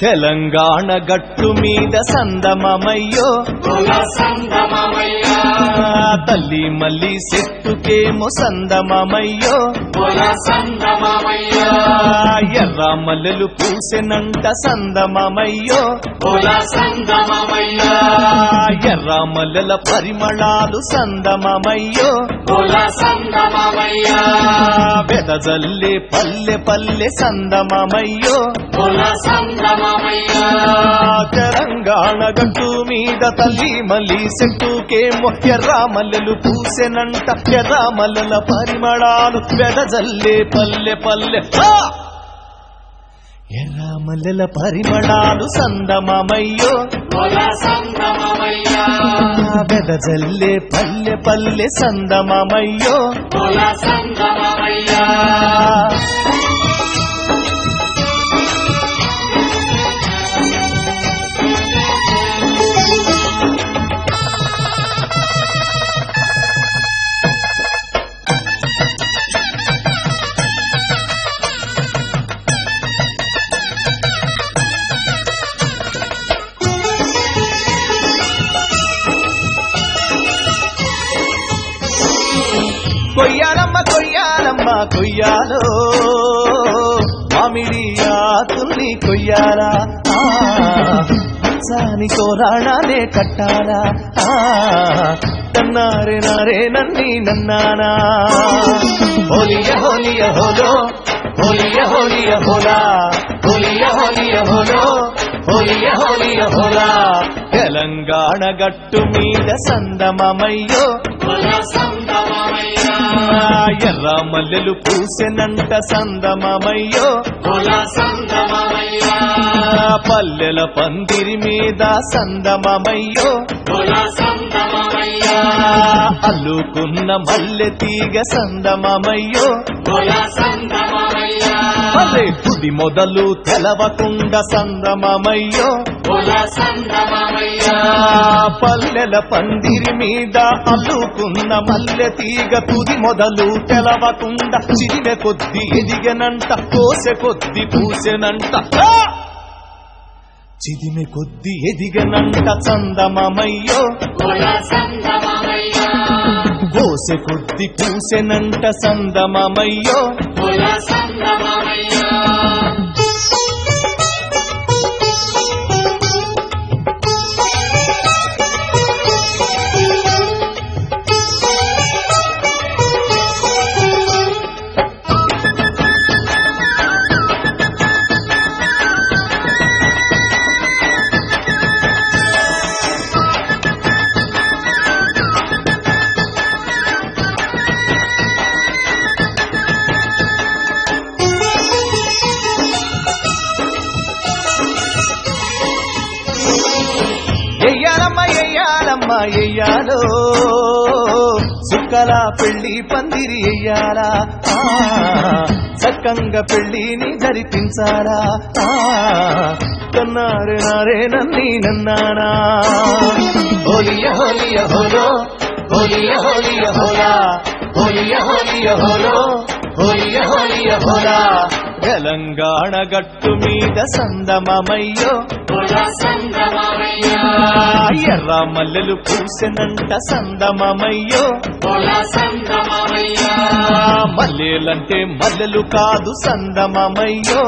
తెలంగాణ గట్టు మీద సందమమయ్యో. తల్లి మల్లి చెట్టుకేమో సందమమయ్యో. కుల సంగమమయ్య ఎర్ర మల్లెలు పూసెనంట సందమమయ్యో. కుల సంగమమయ్య ఎర్ర మల్లెల పరిమళాలు సందమమయ్యో. సంగమమయ్య వెదజల్లే పల్లె పల్లె సందమమయ్యో. సంగమమయ్య తెలంగాణ గట్టు మీద తల్లి మల్లి చెట్టుకేమో ఎర్ర మల్లెలు పూసెనంట. ఎర్ర మల్లెల పరిమళాలు వెదజల్లే పల్లె పల్లె! ఎర్ర మల్లెల పరిమళాలు సందమమయ్యో. వెదజల్లే పల్లె పల్లె సందమమయ్యో. కుల సంగమమయ్య కొయ్యాలమ్మ కొయ్యాలమ్మ కొయ్యాలో. మామిడి ఆతుల్ని కొయ్యాలా? సాని తోరాణాలే కట్టాలా? నన్నారే నారే నన్ని నన్నానా? హోలియ హోలియ హోలో. హోలియ హోలియ హోలా. హోలియ హోలియ హోలో. హోలియ హోలియ హోలా. తెలంగాణ గట్టు మీద సందమమయ్యో. సందమ ఎర్ర మల్లెలు పూసెనంట సందమమయ్యో పల్లెల పందిరి మీద సందమమయ్యో అల్లుకున్న మల్లె తీగ సందమమయ్యో అదే తుది మొదలు తెలవకుండ సందమమయ్యో పల్లెల పందిరి మీద అల్లుకున్న మల్లె తీగ తుది మొదలు తెలవకుండా చిరిమె కొద్ది ఎదిగనంట కోసె కొద్ది పూసెనంట! చిదిమె కొద్ది ఎదిగనంట చందమమయ్యో. కోసె కొద్ది పూసెనంట సందమమయ్యో చెయ్యాలో? సుక్కలా పెళ్ళి పందిరి అయ్యాలా చక్కంగా పెళ్ళిని జరిపించాలా కన్నారే నారే నన్ని నన్నానా? హోలియ హోలియ హోలో హోలియ హోలియ హోలా హోలియ హోలియ హోలో హోలియ హోలియ హోలా. తెలంగాణ గట్టు మీద సందమమయ్యో. ఎర్ర మల్లెలు పూసెనంట సందమమయ్యో. మల్లెలంటే మల్లెలు కాదు సందమమయ్యో.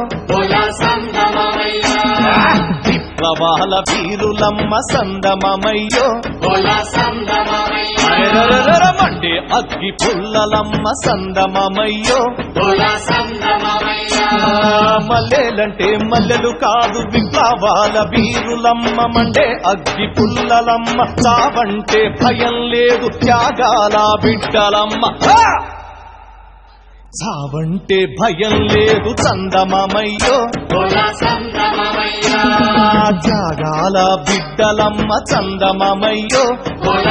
విప్లవాల వీరులమ్మ సందమమయ్యో. మండే అగ్గి పుల్లలమ్మ సందమమయ్యో. కుల సంగమమయ్య మల్లెలంటే మల్లెలు కాదు విప్లవాల వీరులమ్మ మండే అగ్గి పుల్లలమ్మ. చావంటే భయం లేదు త్యాగాల బిడ్డలమ్మ. చావంటే భయం లేదు చందమమయ్యో. త్యాగాల బిడ్డలమ్మ చందమమయ్యో. కుల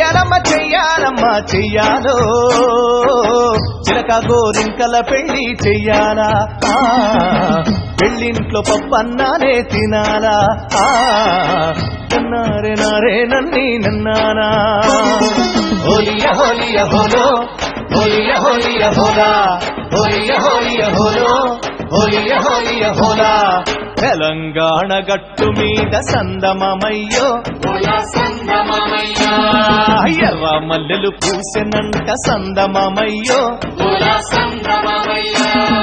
చెయ్యాలమ్మ చెయ్యాలమ్మ చెయ్యాలో. చిలక గోరింకల పెళ్ళి చెయ్యాలా? ఆ, పెళ్ళింట్లో పప్పన్నానే తినాలా? నన్నారే నారే నన్ని నన్నానా? హోలియ హోలియ హోలో హోలియ హోలియ హోలా. హోలియ హోలియ హోలో హోలియ హోలియ హోలా. తెలంగాణ గట్టు మీద సందమమయ్యో. సంగమమయ్యో ఎర్ర మల్లెలు పూసెనంట సందమమయ్యో. కుల సంగమమయ్యో